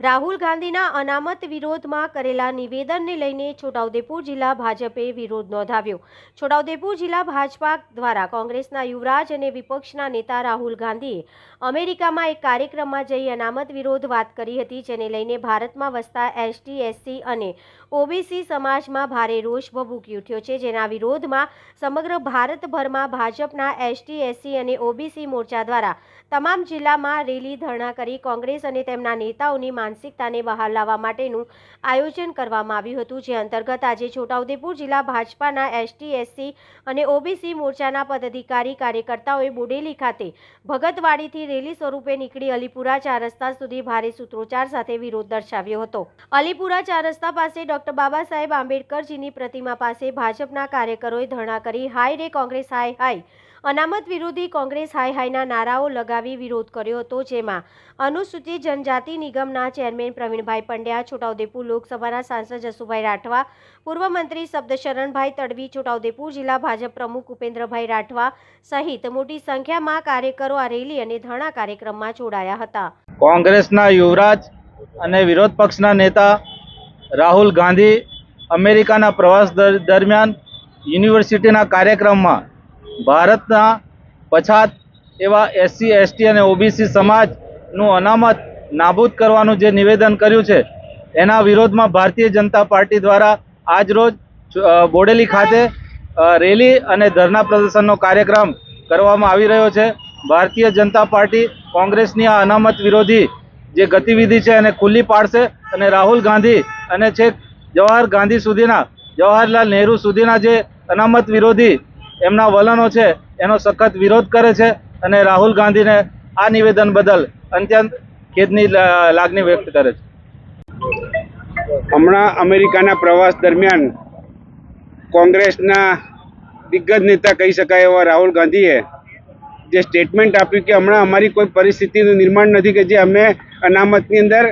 રાહુલ ગાંધીના અનામત વિરોધમાં કરેલા નિવેદનને લઈને છોટાઉદેપુર જિલ્લા ભાજપે વિરોધ નોંધાવ્યો. છોટાઉદેપુર જિલ્લા ભાજપા દ્વારા કોંગ્રેસના યુવરાજ અને વિપક્ષના નેતા રાહુલ ગાંધીએ અમેરિકામાં એક કાર્યક્રમમાં જઈ અનામત વિરોધ વાત કરી હતી, જેને લઈને ભારતમાં વસતા એસટી, એસસી અને ઓબીસી સમાજમાં ભારે રોષ ભભૂકી ઉઠ્યો છે, જેના વિરોધમાં સમગ્ર ભારતભરમાં ભાજપના એસટી, એસસી અને ઓબીસી મોરચા દ્વારા તમામ જિલ્લામાં રેલી ધરણા કરી કોંગ્રેસ અને તેમના નેતાઓની માનસિકતાને બહાર લાવવા માટેનું આયોજન કરવામાં આવ્યું હતું, જે અંતર્ગત આજે છોટાઉદેપુર જિલ્લા ભાજપાના એસટી, એસસી અને ઓબીસી મોરચાના પદાધિકારી કાર્યકર્તાઓએ બોડેલી ખાતે ભગતવાડીથી રેલી સ્વરૂપે નીકળી અલીપુરા ચાર રસ્તા સુધી ભારે સૂત્રોચ્ચાર સાથે વિરોધ દર્શાવ્યો હતો. અલીપુરા ચાર રસ્તા પાસે ડોક્ટર બાબા સાહેબ આંબેડકરજીની પ્રતિમા પાસે ભાજપના કાર્યકરોએ ધરણા કરી, હાય રે કોંગ્રેસ, હાય હાય. અનામત વિરોધી કોંગ્રેસ હાય હાયના નારાઓ લગાવી વિરોધ કર્યો હતો, જેમાં અનુસૂચિત જનજાતિ નિગમના ચેરમેન પ્રવીણભાઈ પંડ્યા, છોટાઉદેપુર લોકસભાના સાંસદ જસુભાઈ રાઠવા, પૂર્વ મંત્રી શબ્દશરણભાઈ તડવી, છોટાઉદેપુર જિલ્લા ભાજપ પ્રમુખ ઉપેન્દ્રભાઈ રાઠવા સહિત મોટી સંખ્યામાં કાર્યકરો આ રેલી અને ધરણા કાર્યક્રમમાં જોડાયા હતા. કોંગ્રેસના યુવરાજ અને વિરોધ પક્ષના નેતા રાહુલ ગાંધી અમેરિકાના પ્રવાસ દર- દરમિયાન યુનિવર્સિટીના કાર્યક્રમમાં ભારતના પછાત એવા એસસી એસટી અને ઓબીસી સમાજનું અનામત નાબૂદ કરવાનું જે નિવેદન કર્યું છે, એના વિરોધમાં ભારતીય જનતા પાર્ટી દ્વારા આજરોજ બોડેલી ખાતે રેલી અને ધરના પ્રદર્શનનો કાર્યક્રમ કરવામાં આવી રહ્યો છે. ભારતીય જનતા પાર્ટી કોંગ્રેસની આ અનામત વિરોધી જે ગતિવિધિ છે એને ખુલ્લી પાડશે અને રાહુલ ગાંધી અને છેક જવાહર ગાંધી સુધીના, જવાહરલાલ નહેરુ સુધીના જે અનામત વિરોધી એમના વલણો છે, એનો સખત વિરોધ કરે છે અને રાહુલ ગાંધીને આ નિવેદન બદલ અત્યંત ખેદની લાગણી વ્યક્ત કરે છે. હમણાં અમેરિકાના પ્રવાસ દરમિયાન કોંગ્રેસના દિગ્ગજ નેતા કહી શકાય એવા રાહુલ ગાંધીએ જે સ્ટેટમેન્ટ આપ્યું કે હમણાં અમારી કોઈ પરિસ્થિતિનું નિર્માણ નથી કે જે અમે અનામતની અંદર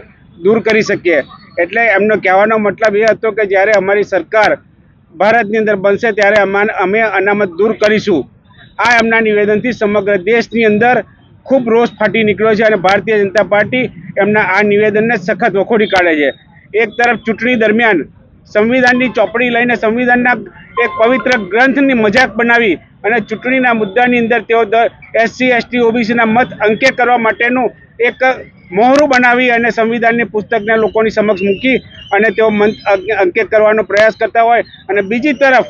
દૂર કરી શકીએ. એટલે એમનો કહેવાનો મતલબ એ હતો કે જ્યારે અમારી સરકાર ભારતની અંદર બનશે ત્યારે અમે અનામત દૂર કરીશું. આ એમના નિવેદનથી સમગ્ર દેશની અંદર ખૂબ રોષ ફાટી નીકળ્યો છે અને ભારતીય જનતા પાર્ટી એમના આ નિવેદનને સખત વખોડી કાઢે છે. એક તરફ ચૂંટણી દરમિયાન સંવિધાનની ચોપડી લઈને સંવિધાનના એક પવિત્ર ગ્રંથની મજાક બનાવી અને ચૂંટણીના મુદ્દાની અંદર તેઓ એસસી, એસટી, ઓબીસીના મત અંકે કરવા માટેનું એક મોહરું બનાવી અને સંવિધાનની પુસ્તકને લોકોની સમક્ષ મૂકી અને તેઓ મંત અંકે- અંકે કરવાનો પ્રયાસ કરતા હોય. અને બીજી તરફ,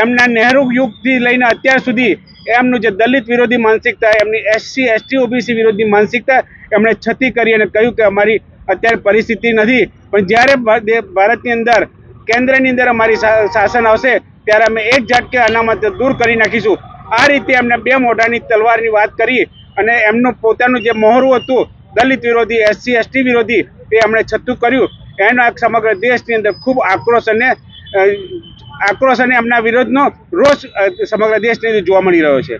એમના નહેરુ યુગથી લઈને અત્યાર સુધી એમનું જે દલિત વિરોધી માનસિકતા, એમની એસસી, એસટી, ઓબીસી વિરોધી માનસિકતા એમણે છતી કરી અને કહ્યું કે અમારી અત્યારે પરિસ્થિતિ નથી. પણ જ્યારે ભારતની અંદર, કેન્દ્રની અંદર અમારી શાસન આવશે, ત્યારે અમે એક ઝટકે અનામત દૂર કરી નાખીશું. આ રીતે એમને બે મોઢાની તલવારની વાત કરી અને એમનું પોતાનું જે મોહરું હતું, દલિત વિરોધી, એસસી, એસટી વિરોધી તે એમણે છતું કર્યું. એનો સમગ્ર દેશની અંદર ખૂબ આક્રોશ અને આક્રોશ અને એમના વિરોધનો રોષ સમગ્ર દેશની જોવા મળી રહ્યો છે.